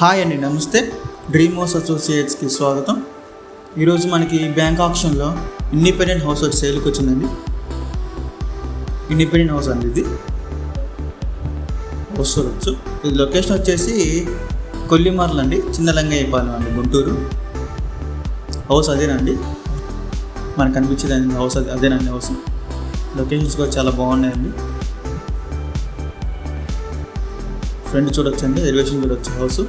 Hi అండి నమస్తే. Dream అసోసియేట్స్కి స్వాగతం. ఈరోజు మనకి బ్యాంక్ ఆప్షన్లో ఇండిపెండెంట్ హౌస్ ఒకటి సేల్కి వచ్చిందండి. ఇండిపెండెంట్ హౌస్ అండి ఇది. వస్తుండొచ్చు ఇది లొకేషన్ వచ్చేసి కొల్లిమర్లు అండి చిన్న లంగయ్యపాలెం అండి గుంటూరు. హౌస్ అదేనండి. మనకు కనిపించేదండి హౌస్ అదే అదేనండి హౌస్ లొకేషన్స్ కూడా చాలా బాగున్నాయండి. ఫ్రంట్ చూడొచ్చండి ఎలివేషన్ చూడొచ్చు హౌస్.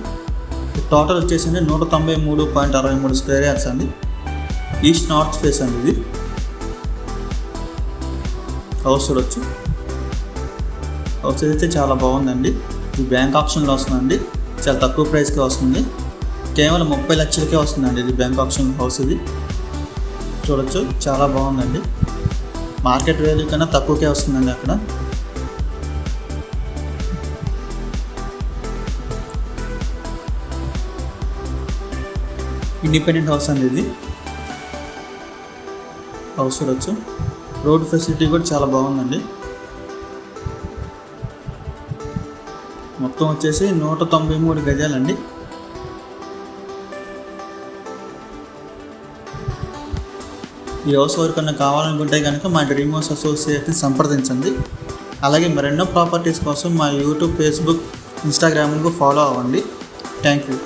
టోటల్ వచ్చేసండి నూట తొంభై మూడు పాయింట్ అరవై మూడు స్క్వేర్ యార్డ్స్ అండి. ఈస్ట్ నార్త్ ఫేస్ అండి ఇది. హౌస్ చూడొచ్చు. హౌస్ అయితే చాలా బాగుందండి. ఇది బ్యాంక్ ఆప్షన్లో వస్తుందండి. చాలా తక్కువ ప్రైస్కే వస్తుంది. కేవలం ముప్పై లక్షలకే వస్తుందండి ఇది బ్యాంక్ ఆప్షన్ హౌస్ ఇది. చూడొచ్చు. చాలా బాగుందండి. మార్కెట్ వాల్యూ కన్నా తక్కువకే వస్తుందండి అక్కడ. ఇండిపెండెంట్ హౌస్ అండి ఇది హౌస్ చూడొచ్చు. రోడ్ ఫెసిలిటీ కూడా చాలా బాగుందండి. మొత్తం వచ్చేసి నూట తొంభై మూడు గజాలండి. ఈ హౌస్ ఎవరికన్నా కావాలనుకుంటే కనుక మా డ్రీమ్ హౌస్ అసోసియేట్ని సంప్రదించండి. అలాగే మరెన్నో ప్రాపర్టీస్ కోసం మా యూట్యూబ్ ఫేస్బుక్ ఇన్స్టాగ్రామ్కు ఫాలో అవ్వండి. Thank you